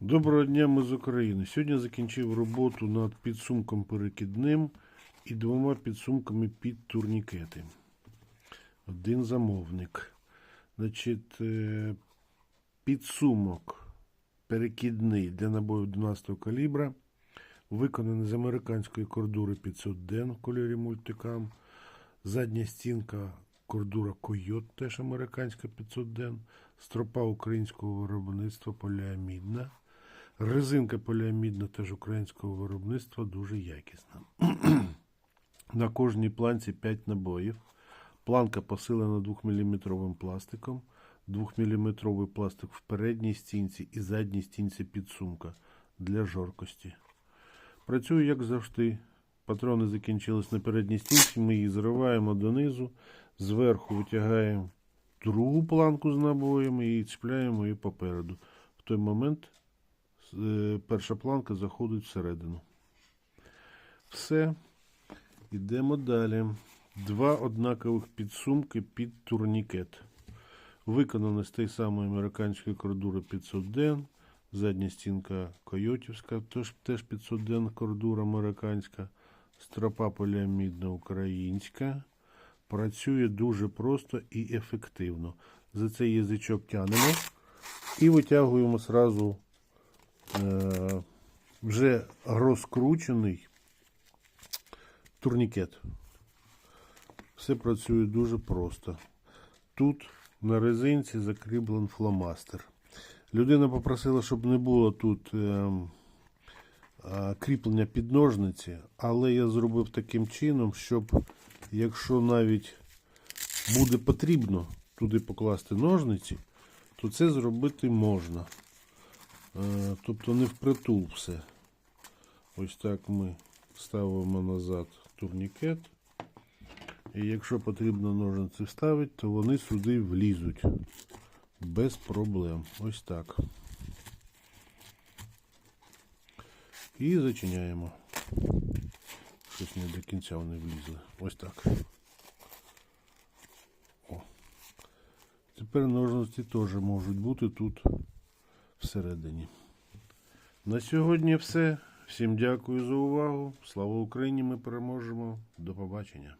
Доброго дня, ми з України. Сьогодні закінчив роботу над підсумком перекидним і двома підсумками під турнікети. Один замовник. Значить, е, підсумок перекидний для набою 12 го калібра, виконаний з американської кордури 500 ден в кольорі мультикам. Задня стінка кордура Койот, теж американська 500 ден. Стропа українського виробництва поліамідна. Резинка поліамідна теж українського виробництва дуже якісна. На кожній планці 5 набоїв. Планка посилена 2-мм пластиком. 2-мм пластик в передній стінці і задній стінці підсумка для жоркості. Працюю як завжди. Патрони закінчились на передній стінці. Ми її зриваємо донизу. Зверху витягаємо другу планку з набоями і чіпляємо її попереду. В той момент перша планка заходить всередину. Все. Йдемо далі. Два однакових підсумки під турнікет. Виконано з тієї самої американської кордури 500 ден. Задня стінка койотівська, теж, теж 500 ден кордура американська. Стропа поліамідна українська. Працює дуже просто і ефективно. За цей язичок тянемо і витягуємо сразу е, вже розкручений турнікет. Все працює дуже просто. Тут на резинці закріплен фломастер. Людина попросила, щоб не було тут е, а, кріплення під ножниці, але я зробив таким чином, щоб якщо навіть буде потрібно туди покласти ножниці, то це зробити можна. Е, Тобто не впритул все. Ось так ми ставимо назад турнікет. І якщо потрібно ножниці вставити, то вони сюди влізуть без проблем. Ось так. І зачиняємо. Щось не до кінця вони влізли. Ось так. О. Тепер ножниці теж можуть бути тут всередині. На сьогодні все. Всім дякую за увагу. Слава Україні! Ми переможемо. До побачення.